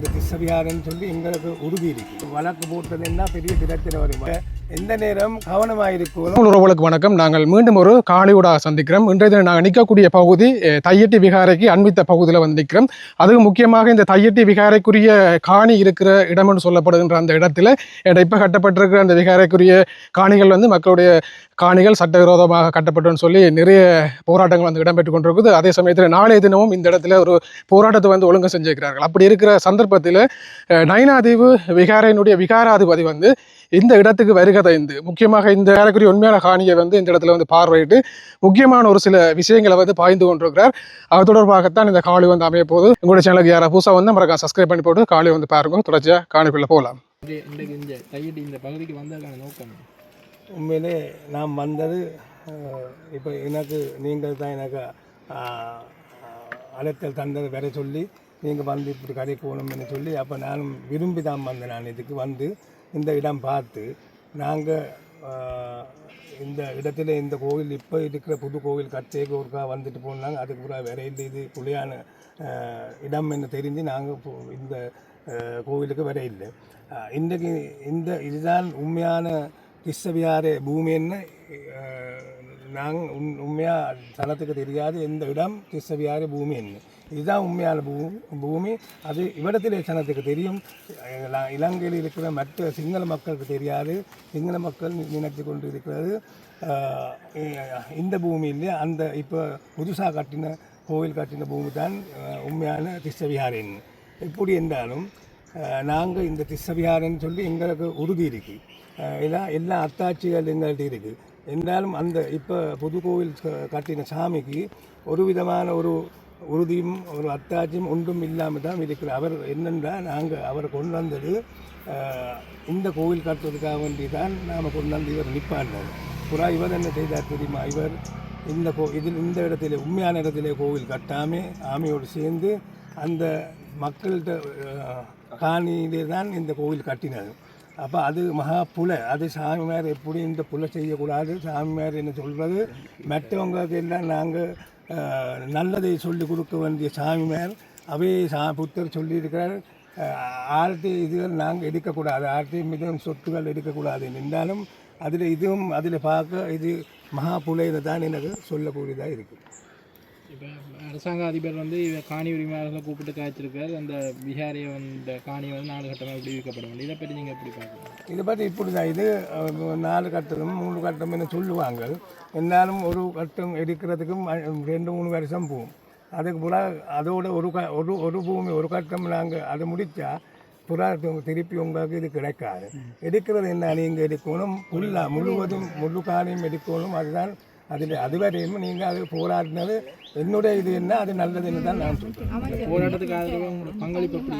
இந்த திசவியாருன்னு சொல்லி எங்களுக்கு உறுதி இருக்கு. வழக்கு போட்டதுன்னா பெரிய பிரச்சனை வரும்? எந்த நேரம் கவனமாக இருக்கணும் உறவுகளுக்கு வணக்கம். நாங்கள் மீண்டும் ஒரு காணியூடாக சந்திக்கிறோம். இன்றைய தினம் நாங்கள் நிற்கக்கூடிய பகுதி தையட்டி விகாரைக்கு அண்மித்த பகுதியில் வந்து நிற்கிறோம் அதுவும் முக்கியமாக இந்த தையட்டி விகாரைக்குரிய காணி இருக்கிற இடம் என்று சொல்லப்படுகின்ற அந்த இடத்துல இப்போ கட்டப்பட்டிருக்கிற அந்த விகாரைக்குரிய காணிகள் வந்து மக்களுடைய காணிகள் சட்டவிரோதமாக கட்டப்பட்டுன்னு சொல்லி நிறைய போராட்டங்கள் வந்து இடம்பெற்று கொண்டிருக்குது. அதே சமயத்தில் நாளைய தினமும் இந்த இடத்துல ஒரு போராட்டத்தை வந்து ஒழுங்கு செஞ்சிருக்கிறார்கள். அப்படி இருக்கிற சந்தர்ப்பத்தில் நயனாதீவு விகாரையினுடைய விகாராதிபதி வந்து இந்த இடத்துக்கு வருகை தந்து முக்கியமாக இந்த ஏறக்குரிய உண்மையான காணியை வந்து இந்த இடத்துல வந்து பார்வையிட்டு முக்கியமான ஒரு சில விஷயங்களை வந்து பாய்ந்து கொண்டிருக்கிறார். அது தொடர்பாகத்தான் இந்த காணொளி வந்து அமைய போகுது. உங்களுடைய சேனலுக்கு யாராவது புதுசாக வந்து மறக்காம சப்ஸ்கிரைப் பண்ணி போட்டு காணொளி வந்து பாருங்க. தொடர்ச்சியாக காணிக்குள்ளே போகலாம். இன்றைக்கு இந்த கையடி இந்த பகுதிக்கு வந்ததுக்கான நோக்கம் உண்மையிலே நாம் வந்தது இப்போ எனக்கு நீங்கள் தான் எனக்கு அழைத்தல் தந்தது வர சொல்லி நீங்கள் வந்து இப்படி கடை போகணும்னு சொல்லி அப்போ நானும் விரும்பி தான் வந்தேன் நான் இதுக்கு வந்து இந்த இடம் பார்த்து நாங்கள் இந்த இடத்துல இந்த கோவில் இப்போ இருக்கிற புது கோவில் கச்சேக்கு ஒருக்கா வந்துட்டு போனாங்க. அதுக்கு பிறகு வேற இல்லை இது புலியான இடம் என்று தெரிஞ்சு நாங்கள் இந்த கோவிலுக்கு வர இல்லை. இன்றைக்கு இந்த இதுதான் உண்மையான கிருஷ்ணவியார பூமின்னு நாங்கள் உண் உண்மையாக தளத்துக்கு தெரியாது. எந்த இடம் கிருஷ்ணவியார பூமின்னு இதுதான் உண்மையான பூ பூமி. அது இவ்விடத்திலே சனத்துக்கு தெரியும். இலங்கையில் இருக்கிற மற்ற சிங்கள மக்களுக்கு தெரியாது. சிங்கள மக்கள் நினைத்து கொண்டு இருக்கிறது இந்த பூமியிலே அந்த இப்போ புதுசாக கட்டின கோவில் கட்டின பூமி தான் உண்மையான கிருஷ்ணவியாரின் எப்படி என்றாலும் நாங்கள் இந்த திசவியாரன்னு சொல்லி எங்களுக்கு உறுதி இருக்கு. அஹ் எல்லாம் எல்லா அத்தாட்சிகள் எங்கள்கிட்ட இருக்குது என்றாலும் அந்த இப்போ புது கோவில் கட்டின சாமிக்கு ஒரு விதமான ஒரு உறுதியும் ஒரு அத்தாட்சியும் ஒன்றும் இல்லாமல் தான் இருக்கிற அவர் என்னென்றால் நாங்கள் அவர் கொண்டு வந்தது இந்த கோவில் கட்டுறதுக்காக வேண்டி தான் நாம் கொண்டு வந்து இவர் நிற்பாண்டார் புறா இவர் என்ன செய்தார் தெரியுமா? இவர் இந்த கோ இதில் இந்த இடத்துல உண்மையான இடத்துல கோவில் கட்டாமல் ஆமையோடு சேர்ந்து அந்த மக்கள்கிட்ட காணியிலே தான் இந்த கோவில் கட்டினார். அப்போ அது மகா புலை அது சாமிமார் எப்படி இந்த புலை செய்யக்கூடாது சாமிமார் என்ன சொல்கிறது மற்றவங்களுக்கு எல்லாம் நாங்கள் நல்லதை சொல்லி கொடுக்க வேண்டிய சாமிமார் அவே சா புத்தர் சொல்லியிருக்கிறார். ஆர்த்தி இதுகள் நாங்கள் எடுக்கக்கூடாது. ஆர்த்தி மிகவும் சொத்துகள் எடுக்கக்கூடாது என்றாலும் அதில் இதுவும் அதில் பார்க்க இது மகா புலையில் தான் எனக்கு சொல்லக்கூடியதாக இருக்குது இப்போ அரசாங்க அதிபர் வந்து இவ காணி உரிமையாளர்களை கூப்பிட்டு காய்ச்சிருக்காரு. அந்த பிஹாரியை வந்து காணியை வந்து நாலு கட்டமாக விடுவிக்கப்பட வேண்டும். இதை பற்றி நீங்கள் எப்படி பார்க்கலாம் இதை பற்றி இப்படி தான். இது நாலு கட்டம் மூணு கட்டம் என்ன சொல்லுவாங்க. இருந்தாலும் ஒரு கட்டம் எடுக்கிறதுக்கும் ரெண்டு மூணு வருஷம் போகும். அதுக்கு புறா அதோட ஒரு க ஒரு ஒரு பூமி ஒரு கட்டம் நாங்கள் அதை முடித்தா புறா திருப்பி உங்களுக்கு இது கிடைக்காது. எடுக்கிறது என்ன நீங்கள் எடுக்கணும்? ஃபுல்லாக முழுவதும் முழு காணியும் எடுக்கணும். அதுதான் அதில் அதுவரையும் நீங்கள் அது போராடினது என்னுடைய இது என்ன அது நல்லதுன்னு தான் நான் சொல்கிறேன் போராட்டத்துக்கு உங்களோட பங்களிப்பு எப்படி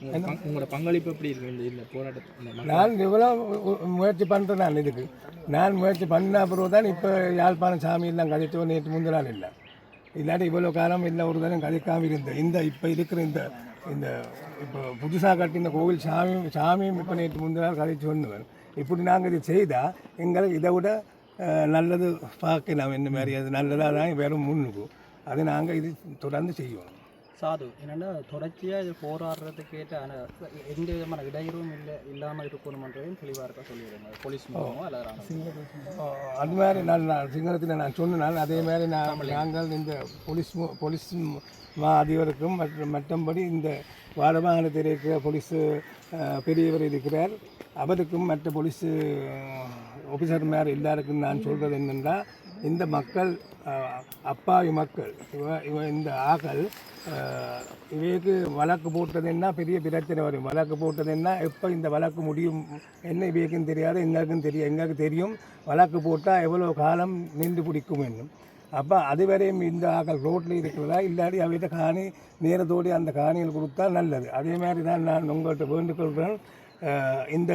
உங்களோட பங்- உங்களோட பங்களிப்பு எப்படி இருக்கு? இந்த இல்லை மக்கள் நான் இவ்வளோ முயற்சி பண்ணுறேன் நான் இதுக்கு. நான் முயற்சி பண்ண அப்புறம் தான் இப்போ யாழ்ப்பாணம் சாமி எல்லாம் கதைச்சோ நேற்று முந்தின நாள் இல்லை. இல்லாட்டி இவ்வளோ காலம் இல்லை ஒரு தரம் கதைக்காமல் இருந்தேன் இந்த இப்போ இருக்கிற இந்த இந்த இப்போ புதுசாக கட்டின கோவில் சாமி சாமியும் இப்போ நேற்று முந்தின நாள் கதைச்சு சொன்னவர் இப்படி நாங்கள் இது செய்தால் எங்களுக்கு இதை விட நல்லது பார்க்கலாம் என்ன மாதிரி. அது நல்லதாக தான் வெறும் முன்னுக்கு. அது நாங்கள் இது தொடர்ந்து செய்வோம் சாது என்னென்னா தொடர்ச்சியாக இது போராடுறதுக்கு ஏற்ற எந்த விதமான இடையூறும் இல்லை இல்லாமல் இருக்கணுமன்றதையும் தெளிவாக இருக்க சொல்லிடுங்க போலீஸ் மூலமோ அல்லது ராணுவம் அது மாதிரி நான் நான் சிங்களத்தில் நான் சொன்னேன் அதே மாதிரி நான் நாங்கள் இந்த போலீஸ் போலீஸ் மு- அதிபருக்கும் மற்றும் மற்றபடி இந்த வடமாகாணத்தில் இருக்கிற போலீஸ் பெரியவர் இருக்கிறார். அவருக்கும் மற்ற போலீஸ் ஆஃபீஸர் மேர் எல்லாருக்கும் நான் சொல்கிறது என்னென்றால் இந்த மக்கள் அப்பாவி மக்கள் இவ இவ இந்த ஆக்கள் இவைக்கு வழக்கு போட்டதுன்னா பெரிய பிரச்சனை வரும். வழக்கு போட்டதுன்னா எப்போ இந்த வழக்கு முடியும்? என்ன இவைக்கும் தெரியாது எங்களுக்கும் தெரியும் எங்களுக்கு தெரியும் வழக்கு போட்டால் எவ்வளோ காலம் நின்று பிடிக்கும் என்னும் அப்போ அதுவரையும் இந்த ஆக்கள் ரோட்டில் இருக்கிறதா? இல்லாட்டி அவர்கிட்ட காணி நேரத்தோடு அந்த காணிகள் கொடுத்தா நல்லது. அதே மாதிரி தான் நான் உங்கள்கிட்ட வேண்டுகொள்கிறேன் இந்த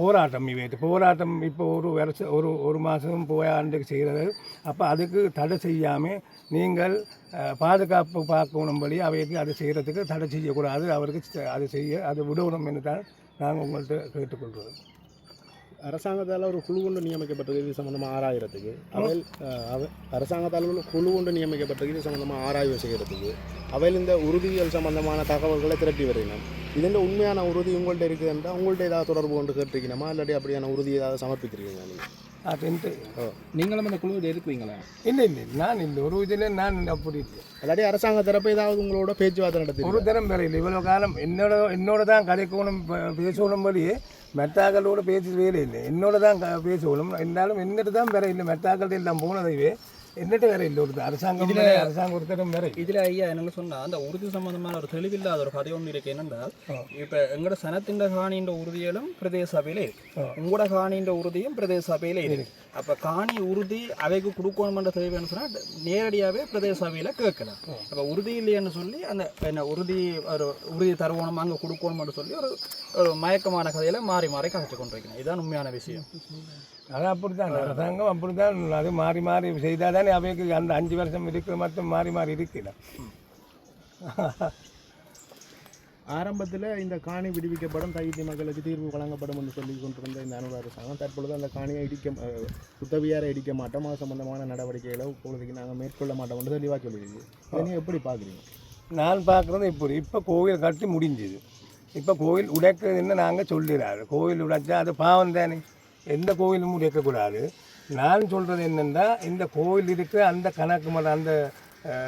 போராட்டம் இவைட்டு போராட்டம் இப்போ ஒரு வருஷம் ஒரு ஒரு மாதம் போயாண்டுக்கு செய்கிறது. அப்போ அதுக்கு தடை செய்யாமல் நீங்கள் பாதுகாப்பு பார்க்கணும்படி அவைக்கு அதை செய்கிறதுக்கு தடை செய்யக்கூடாது. அவருக்கு அதை செய்ய அது விடணும் என்று தான் நாங்கள் உங்கள்கிட்ட கேட்டுக்கொள்கிறோம். அரசாங்கத்தால் ஒரு குழு ஒன்று நியமிக்கப்பட்டிருக்கு இது சம்மந்தமாக ஆராயறதுக்கு. அவையில் அரசாங்கத்தால் ஒரு குழு ஒன்று நியமிக்கப்பட்டிருக்கு இது சம்மந்தமாக ஆராய்வு செய்கிறதுக்கு அவையில் இந்த உறுதிகள் சம்பந்தமான தகவல்களை திரட்டி வருகிறோம் இதுன்ற உண்மையான உறுதி உங்கள்கிட்ட இருக்குதுன்றா உங்கள்கிட்ட ஏதாவது தொடர்பு கொண்டு கேட்டிருக்கணுமா இல்லாட்டி அப்படியான உறுதி ஏதாவது சமர்ப்பிச்சிருக்கீங்க நீங்கள் அப்படின்ட்டு நீங்களும் அந்த குழுவில் இருக்குவீங்களா இல்லை இல்லை நான் இல்லை ஒரு இதில் நான் அப்படி இல்லை. அரசாங்க தரப்பு ஏதாவது உங்களோட பேச்சுவார்த்தை நடத்தி ஒரு தரம் வேற இல்லை இவ்வளோ காலம் என்னோட என்னோட தான் கதைக்கணும் பேசணும் போது மெத்தாக்களோட பேசி வேலை இல்லை என்னோட தான் க- பேசணும் இருந்தாலும் என்னட்டு தான் வேற இல்லை மெத்தாக்கள்கிட்ட எல்லாம் போனதைவே என்னட்டு வேற இல்லை ஒரு அரசாங்கம் வேற, அரசாங்கம் ஒருத்தரும் வேற. இதுல ஐயா என்னன்னு சொன்னா அந்த உறுதி சம்பந்தமான ஒரு தெளிவில்லாத ஒரு கதை ஒன்று இருக்கு. என்னென்றால் இப்ப எங்கட சனத்தின் காணின்ற உறுதியிலும் பிரதேச சபையில இருக்கு உங்களோட காணின்ற உறுதியும் பிரதேச சபையில இருக்கு அப்ப காணி உறுதி அவைக்கு கொடுக்கணும்ன்ற தேவைன்னு சொன்னா நேரடியாவே பிரதேச சபையில கேட்கலாம் அப்ப உறுதி இல்லைன்னு சொல்லி அந்த என்ன உறுதி ஒரு உறுதி தருவணும் அங்க கொடுக்கணும்னு சொல்லி ஒரு ஒரு மயக்கமான கதையில மாறி மாறி கதைச்சு கொண்டிருக்கணும் இதுதான் உண்மையான விஷயம். அது அப்படித்தான். அரசாங்கம் அப்படித்தான். அது மாறி மாறி செய்தால் தானே அவைக்கு அந்த அஞ்சு வருஷம் இருக்கிற மட்டும் மாறி மாறி இருக்கிற ஆரம்பத்தில் இந்த காணி விடுவிக்கப்படும் தைத்திய மக்களுக்கு தீர்வு வழங்கப்படும் என்று சொல்லி கொண்டிருந்த இந்த அனுபவ அரசாங்கம் தற்பொழுது அந்த காணியை இடிக்க அஹ், உதவியார இடிக்க மாட்டோம். அது சம்பந்தமான நடவடிக்கைகளை இப்பொழுதுக்கு நாங்கள் மேற்கொள்ள மாட்டோம் என்று தெளிவாக சொல்லியிருக்கு. இதை நீங்கள் எப்படி பார்க்குறீங்க? நான் பார்க்குறது இப்படி. இப்போ கோவில் கட்டி முடிஞ்சுது. இப்போ கோவில் உடைக்கிறதுன்னு நாங்கள் சொல்லிடுறாரு. கோவில் உடைச்சா அது பாவம் தானே. எந்த கோவிலும் இருக்கக்கூடாது. நான் சொல்கிறது என்னென்னா இந்த கோவில் இருக்கிற அந்த கணக்கு மடம் அந்த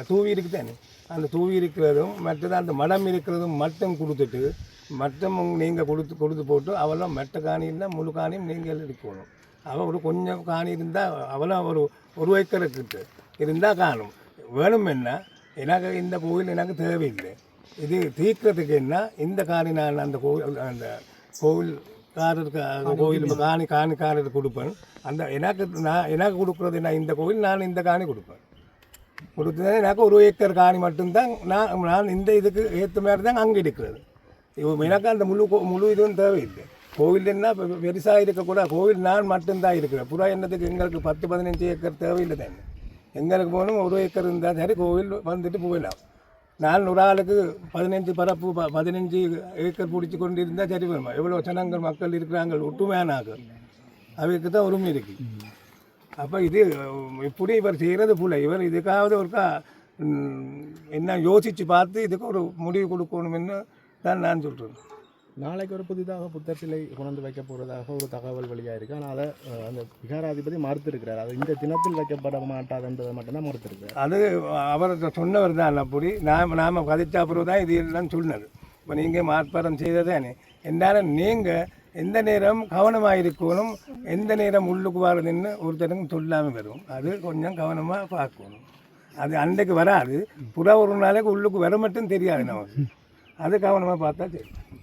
தூவி இருக்கு தானே அந்த தூவி இருக்கிறதும் மற்றது அந்த மடம் இருக்கிறதும் மட்டும் கொடுத்துட்டு மட்டும் நீங்கள் கொடுத்து கொடுத்து போட்டு அவெல்லாம் மெட்ட காணி இல்லை முழு காணியும் நீங்கள் எடுக்கணும் அவள் ஒரு கொஞ்சம் காணி இருந்தால் அவளும் ஒரு ஒரு ஏக்கருக்கு இருந்தால் காணும். வேணும் என்ன? எனக்கு இந்த கோவில் எனக்கு தேவையில்லை. இது தீர்க்கிறதுக்கு என்ன? இந்த காணி நான் அந்த கோவில் அந்த கோவில் கோவில்காரருக்கு கோவில் இப்ப காணி காணிக்காரருக்கு கொடுப்பேன். அந்த எனக்கு நான் எனக்கு கொடுக்குறது என்ன? இந்த கோவில் நான் இந்த காணி கொடுப்பேன். கொடுத்தது எனக்கு ஒரு ஏக்கர் காணி மட்டும்தான் நான் நான் இந்த இதுக்கு ஏற்ற மாதிரி தான் அங்கே இருக்கிறது. எனக்கு அந்த முழு முழு இதுவும் தேவையில்லை. கோவில் என்ன பெருசாக இருக்கக்கூடாது கோவில் நான் மட்டும்தான் இருக்கிறேன். புறா என்னத்துக்கு எங்களுக்கு பத்து பதினஞ்சு ஏக்கர் தேவையில்லை தானே. எங்களுக்கு போகணும் ஒரு ஏக்கர் இருந்தால் சரி கோவில் வந்துட்டு போயிடலாம். நான் ஒரு ஆளுக்கு பதினஞ்சு பரப்பு ப- பதினஞ்சு ஏக்கர் பிடிச்சி கொண்டு இருந்தால் சரி வருமா எவ்வளோ ஜனங்கள் மக்கள் இருக்கிறாங்க ஒட்டுமையானாக அவருக்கு தான் உரிமை இருக்கு. அப்போ இது இப்படி இவர் செய்கிறது போல. இவர் இதுக்காவது ஒருக்கா என்ன யோசித்து பார்த்து இதுக்கு ஒரு முடிவு கொடுக்கணும்னு தான் நான் சொல்கிறேன் நாளைக்கு ஒரு புதிதாக புத்தர் சிலை கொண்டு வைக்க போகிறதாக ஒரு தகவல் வெளியாக இருக்குது ஆனால் அதை அந்த விகாராதிபதி மறுத்திருக்கிறார். அது இந்த தினத்தில் வைக்கப்பட மாட்டாதுன்றதை மட்டும்தான் மறுத்திருக்கிறார். அது அவர் சொன்னவர் தான் அப்படி. நாம் நாம் கதைச்சா பிறகு தான் இது எல்லாம் சொன்னது. இப்போ நீங்கள் மாற்பாரம் செய்ததானே என்னால் நீங்கள் எந்த நேரம் கவனமாக இருக்கணும் எந்த நேரம் உள்ளுக்கு வரதுன்னு ஒருத்தருக்கும் சொல்லாமல் வரும். அது கொஞ்சம் கவனமாக பார்க்கணும். அது அன்றைக்கு வராது. புறா ஒரு நாளைக்கு உள்ளுக்கு வர மட்டும் தெரியாது நமக்கு. அது கவனமாக பார்த்தா தெரியும்.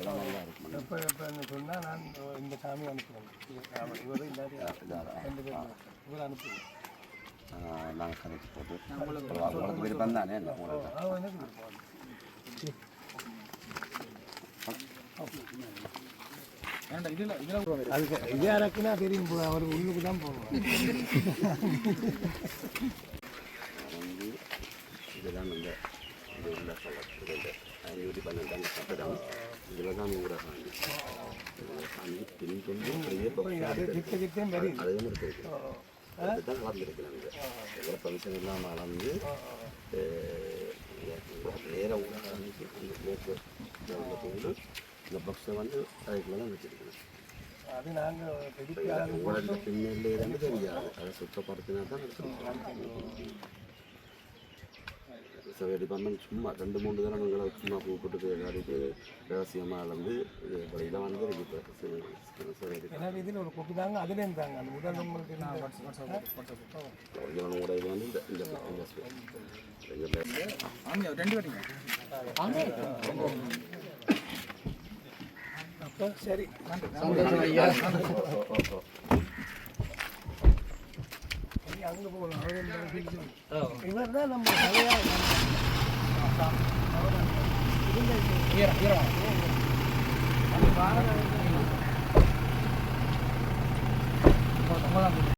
எப்போ எப்போன்னு சொன்னால் நான் இந்த சாமி அனுப்புவேன் இவர் இந்த ரெண்டு பேரும் இவர் அனுப்புவேன் நாங்கள் கணக்கு போட்டு உங்களுக்கு விருப்பம் தானே உங்களுக்கு எனக்கு விருப்பம். அதுக்கு இதே தெரியும் அவர் உள்ளுக்கு தான் போவோம் இதெல்லாம் இந்த இது உள்ள ஐநூற்றி பன்னெண்டாம் கட்டடம் இதில் தான் ஊரகம் சாமி பின் கொஞ்சம் பெரிய அது கிட்ட கிட்டே வரும் அதுதான் இருக்கு. அதுதான் வளர்ந்துருக்கிறாங்க எவ்வளோ ஃபங்க்ஷன் இல்லாமல் அளந்து வேற ஊராக அன்னைக்கு அந்த போக்கு இந்த பக்ஸை வந்து அதுக்குள்ள தான் வச்சுருக்கணும் அது நாங்கள் திருப்பி உங்களோட பின்னே தான் தெரியாது. அதை சுத்தப்படுத்தினா தான் சர்வே டிபார்ட்மெண்ட் சும்மா ரெண்டு மூணு தடவை எங்களை சும்மா கூப்பிட்டு விளையாடிட்டு ரகசியமாக வந்து இது வழியில் வந்து எனக்கு இதில் ஒரு கொப்பி தாங்க. அதுல இருந்தாங்க. அந்த கூட இது வந்து இந்த இந்த இந்த அப்போ சரி. அங்கே போகலாம் இவர் தான் நம்ம தலையா